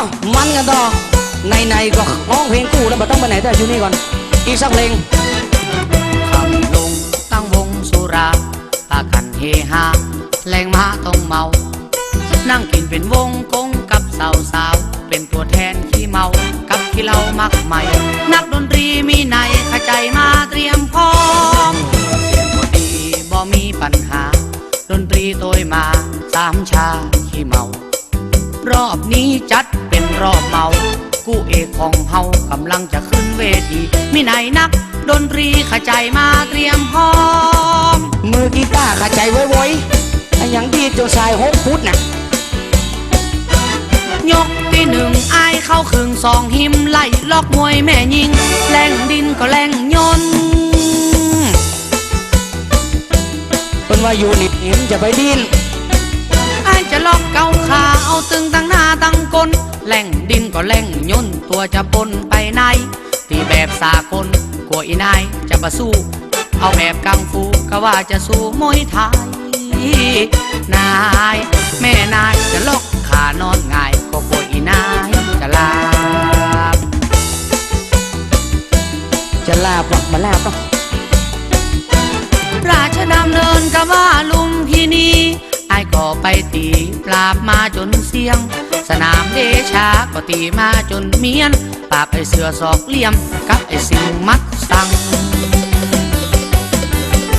าวมันกันต่อในๆก็ร้องเพลงกู้แล้วมาต้องไปไหนแต่อยู่นี่ก่อน อีกสักเพลงคำลงตั้งวงสุราปากันเฮฮาแรงมาต้องเมา นั่งกินเป็นวงกงกับสาวสาวๆเป็นตัวแทนขี้เมา กับขี้เหล้ามักใหม่ นักดนตรีมีในขใจมาเตรียมพร้อมเสียงบ่ดีบ่มีปัญหา ดนตรีโตยมาสามชาขี้เมา รอบนี้จัดเป็นรอบเมา กู้เอกของเฮากำลังจะขึ้นเวทีมีไหนนัก ดนตรีขจายมาเตรียมพร้อม มือกีตาร์ขาใจไว้ๆไอ้อย่างดีจนสายหกฟุตน่ะยกที่หนึ่งอายเข้าครึ่งสองหิมไล่ล็อกมวยแม่ยิงแรงดินก็แรงยนต์เป็นว่าอยู่นี่มันจะไปดินอายจะล็อกเกาขา เอาตึงตั้งหน้าตั้งกลแรงดินก็แรงย่นตัวจะปนไปไหนตีแบบสากลกลัวอีนายจะมาสู้ เอาแบบกังฟูก็ว่าจะสู้มวยไทยนาย แม่นายจะล็อกขานอนง่ายก็กลัวอีนายจะลาบจะลาบหรอมาลาบเนาะราชดำเนินก็ว่าลุมพินีายก็ไปตีปราบมาจนเสียง สนามเดชาก็ตีมาจนเมียน ปราบไอ้เสือศอกเหลี่ยม กับไอ้สิงมัดสัง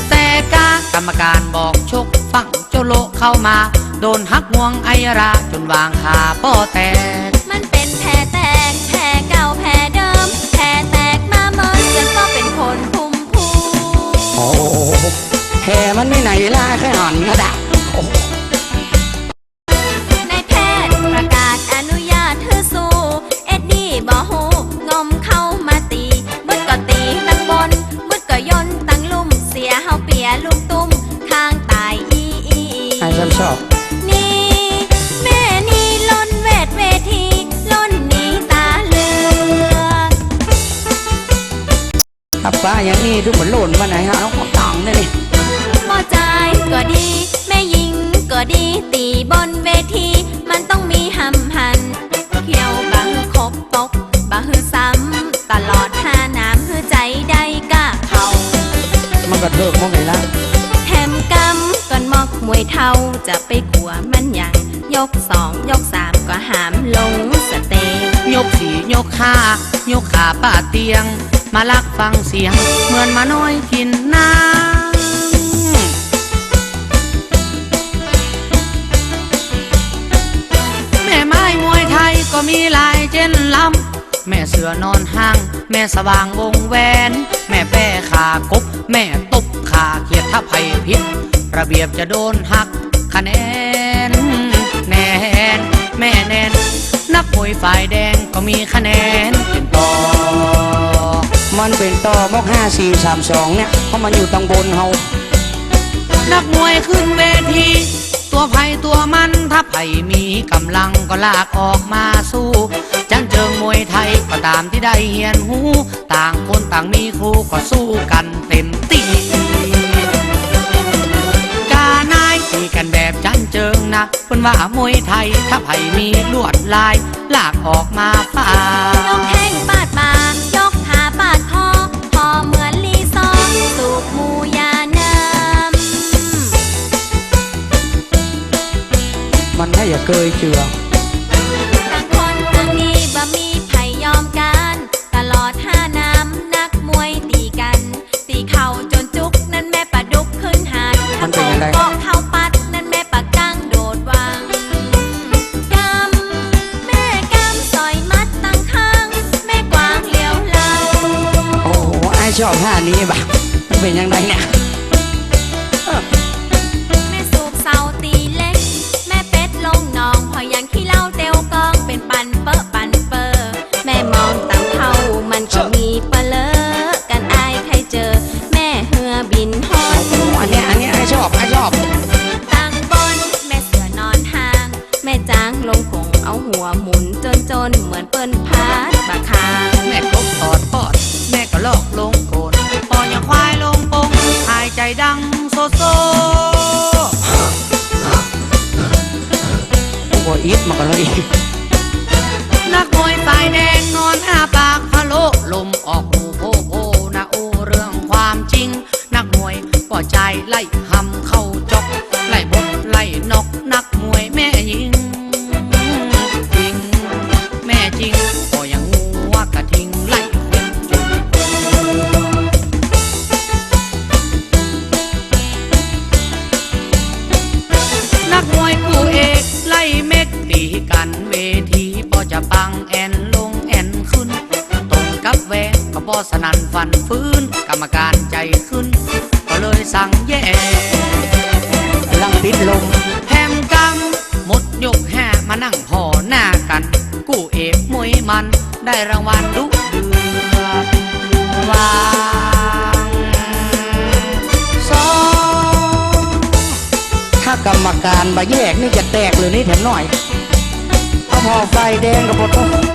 แต่กากรรมการบอกชกฟังเจ้าโลเข้ามา โดนหักงวงไอราจนวางขาป้อแตกมันเป็นแผลแตกแผลเก่าแผลเดิมแผลแตกมาเมินจนก็เป็นคนภูมิภูโอ้โหแห่มันไม่ไหนล่าแค่หันนะด ถ้าฟ้าอย่างนี้ทุกคนโหล่นมาไหนฮะน้องตังได้นี่พอใจก็ดี แม่ยิงก็ดี ตีบนเวที มันต้องมีหำหัน เขียวบะฮือคบปกบะฮือซ้ำ ตลอดห้าน้ำฮือใจได้กะเขามันก็เถิกมองไงล่ะแถมกำก่อนมอกมวยเท่าจะไปกลัวมันอย่างยกสองยกสามก็หามลงสเตจยกสี่ยกห้ายกขาป้าเตียง มาลักฟังเสียง เหมือนมาน้อยกินน้ำแม่ไม้มวยไทยก็มีลายเจนลำแม่เสือนอนห้าง แม่สว่างวงแวน แม่แป้ขากบ แม่ตบขาเขียดถ้าไผ่พิษระเบียบจะโดนหักคะแนนแนน แม่แนน นักมวยฝ่ายแดงก็มีคะแนนเป็นต่อ มันเป็นต่อมกห้าสี่สามสองเนี่ยเพราะมันอยู่ตังบนเฮานักมวยขึ้นเวที ตัวไผ่ตัวมันถ้าไผ่มีกำลังก็ลากออกมาสู้ จันเจิงมวยไทยก็ตามที่ได้เฮียนหู ต่างคนต่างมีครูก็สู้กันเต็มที่กานายตีกันแบบจันเจิงนะเพิ่นว่ามวยไทยถ้าไผ่มีลวดลาย ลากออกมาฝ่า มันให้อย่าเกยเจือต่างคนต่างมีบ่มีไผยอมกัน ตลอดห้าน้ำนักมวยตีกัน ตีเข่าจนจุกนั่นแม่ปลาดุกขึ้นหาดมันเป็นยังไงถ้าโกะเข้าปัดนั่นแม่ปลากังโดดวังกำแม่กำสอยมัดตั้งข้าง แม่กวางเหลียวเหลา โอ้โหไอ้ชอบท่านี้บ่ะมันเป็นยังไงเนี่ย จางลงคงเอาหัวหมุนจนจนเหมือนเปิ้นพาดบาคาแม่ครบตอดปอด แม่ก็ลอกลงโกนปอนยควายลงปงหายใจดังโซโซบออีฟมาก็เลยนักมวยสายแดงนอนหน้าปากพะโลลมออกหูโอโอนะโอเรื่องความจริง นักมวยป่อใจไล่หา สนันฟันฟื้น กรรมการใจขึ้น ก็เลยสั่งแย่ลังปิดลมแฮมกำหมดยกแห่มานั่งพอหน้ากัน กู้เอกมวยมันได้รางวัลดุเดือดวางสองถ้ากรรมการมาแยกนี่จะแตกเลยนี่แถมหน่อย เอาพอไฟแดงกับพอต้อง